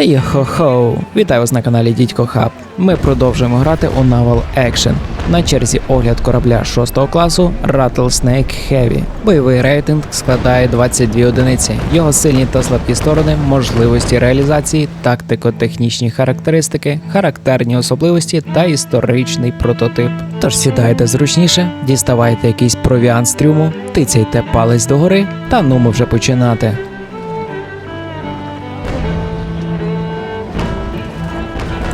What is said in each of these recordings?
Ей хо-хо! Вітаю вас на каналі Дідько Хаб. Ми продовжуємо грати у Naval Action. На черзі огляд корабля 6 класу Rattlesnake Heavy. Бойовий рейтинг складає 22 одиниці. Його сильні та слабкі сторони, можливості реалізації, тактико-технічні характеристики, характерні особливості та історичний прототип. Тож сідайте зручніше, діставайте якийсь провіант з трюму, тицяйте палець догори та нумо вже починати.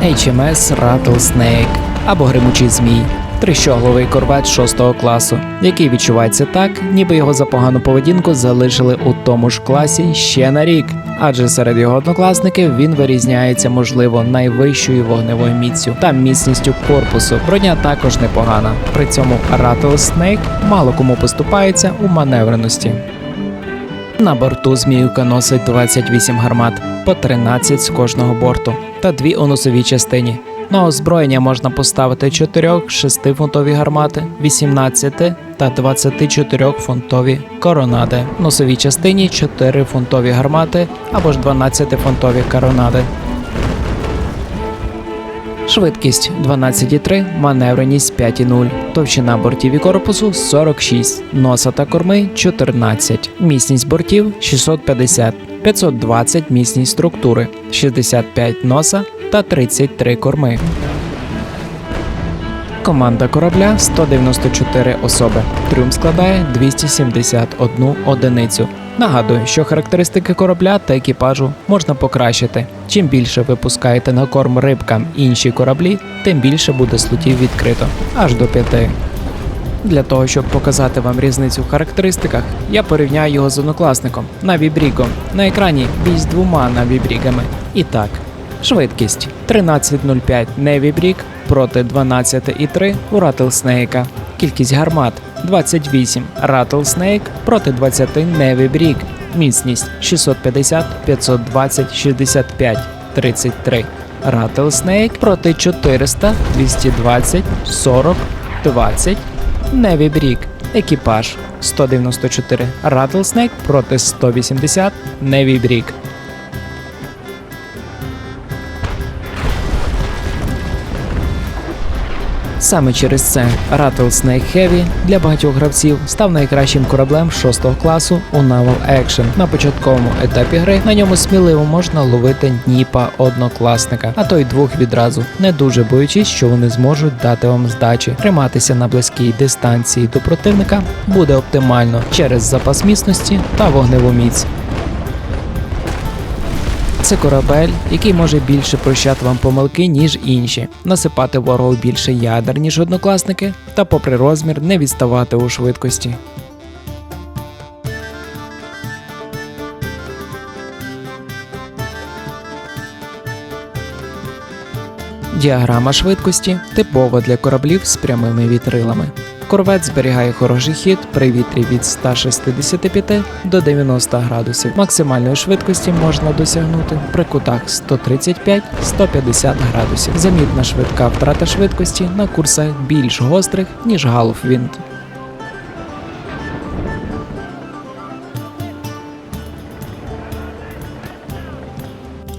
HMS Rattlesnake або Гримучий Змій. Трищогловий корвет 6 класу, який відчувається так, ніби його за погану поведінку залишили у тому ж класі ще на рік. Адже серед його однокласників він вирізняється, можливо, найвищою вогневою міцю та міцністю корпусу. Броня також непогана. При цьому Rattlesnake мало кому поступається у маневреності. На борту Зміюка носить 28 гармат, по 13 з кожного борту, та дві у носовій частині. На озброєння можна поставити 4 6-фунтові гармати, 18 та 24-фунтові коронади. В носовій частині 4-фунтові гармати або ж 12-фунтові коронади. Швидкість 12,3, маневреність 5,0, товщина бортів і корпусу 46, носа та корми 14, міцність бортів 650, 520 міцність структури, 65 носа та 33 корми. Команда корабля 194 особи. Трюм складає 271 одиницю. Нагадую, що характеристики корабля та екіпажу можна покращити. Чим більше ви пускаєте на корм рибкам інші кораблі, тим більше буде слотів відкрито аж до 5. Для того, щоб показати вам різницю в характеристиках, я порівняю його з однокласником Навібрігом. На екрані бій з двома навібрігами. І так, швидкість 13.05 Невібріг проти 12.3 у Rattlesnake. Кількість гармат 28 Rattlesnake проти 20 Невібріг. Міцність 650, 520, 65, 33. Rattlesnake проти 400, 220, 40, 20. Неві Брік. Екіпаж 194 Rattlesnake проти 180 Неві Брік. Саме через це Rattlesnake Heavy для багатьох гравців став найкращим кораблем 6 класу у Naval Action. На початковому етапі гри на ньому сміливо можна ловити Дніпа однокласника, а то й двох відразу, не дуже боючись, що вони зможуть дати вам здачі. Триматися на близькій дистанції до противника буде оптимально через запас міцності та вогневу міць. Це корабель, який може більше прощати вам помилки, ніж інші, насипати ворогу більше ядер, ніж однокласники, та, попри розмір, не відставати у швидкості. Діаграма швидкості типова для кораблів з прямими вітрилами. Корвет зберігає хороший хід при вітрі від 165 до 90 градусів. Максимальної швидкості можна досягнути при кутах 135-150 градусів. Замітна швидка втрата швидкості на курсах більш гострих, ніж Галфвінд.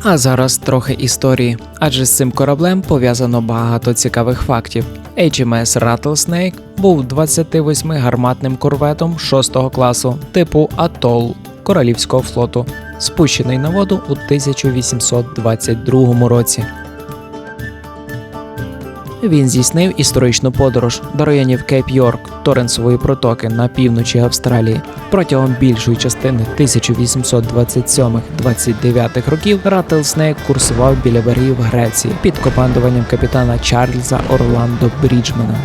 А зараз трохи історії, адже з цим кораблем пов'язано багато цікавих фактів. HMS Rattlesnake був 28-гарматним корветом 6 класу типу Атол Королівського флоту, спущений на воду у 1822 році. Він здійснив історичну подорож до районів Кейп Йорк, Торренсової протоки на півночі Австралії. Протягом більшої частини 1827-29 років Rattlesnake курсував біля берегів Греції під командуванням капітана Чарльза Орландо Бріджмена.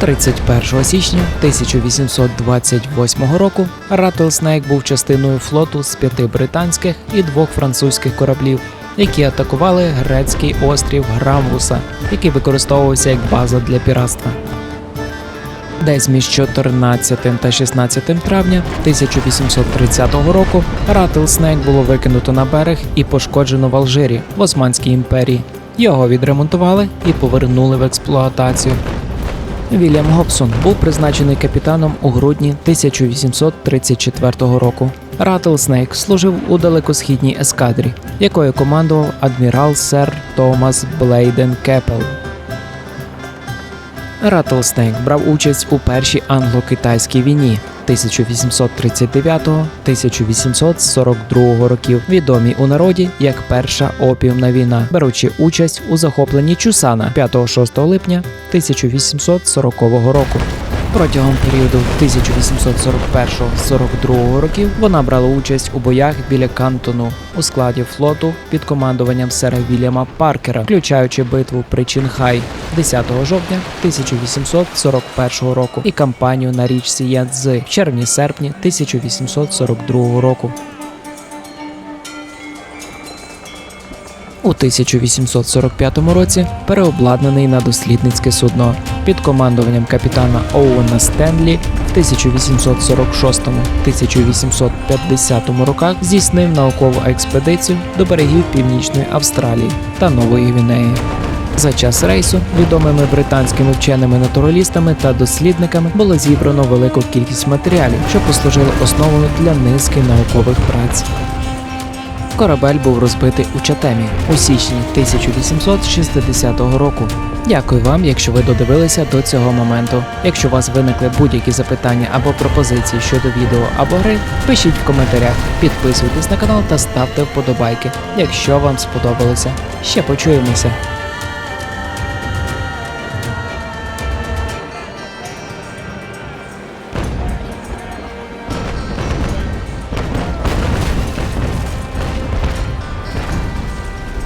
31 січня 1828 року Rattlesnake був частиною флоту з п'яти британських і двох французьких кораблів, які атакували грецький острів Грамвуса, який використовувався як база для піратства. Десь між 14 та 16 травня 1830 року Rattlesnake було викинуто на берег і пошкоджено в Алжирі в Османській імперії. Його відремонтували і повернули в експлуатацію. Вільям Гобсон був призначений капітаном у грудні 1834 року. Rattlesnake служив у далекосхідній ескадрі, якою командував адмірал сер Томас Блейден Кепел. Rattlesnake брав участь у першій англо-китайській війні 1839-1842 років, відомій у народі як Перша опіумна війна, беручи участь у захопленні Чусана 5-6 липня 1840 року. Протягом періоду 1841-42 років вона брала участь у боях біля Кантону у складі флоту під командуванням сера Вільяма Паркера, включаючи битву при Чінхай 10 жовтня 1841 року і кампанію на річці Янцзи в червні-серпні 1842 року. 1845 році переобладнаний на дослідницьке судно під командуванням капітана Оуена Стенлі в 1846-1850 роках здійснив наукову експедицію до берегів Північної Австралії та Нової Гвінеї. За час рейсу відомими британськими вченими натуралістами та дослідниками було зібрано велику кількість матеріалів, що послужили основою для низки наукових праць. Корабель був розбитий у Чатемі у січні 1860 року. Дякую вам, якщо ви додивилися до цього моменту. Якщо у вас виникли будь-які запитання або пропозиції щодо відео або гри, пишіть в коментарях, підписуйтесь на канал та ставте вподобайки, якщо вам сподобалося. Ще почуємося.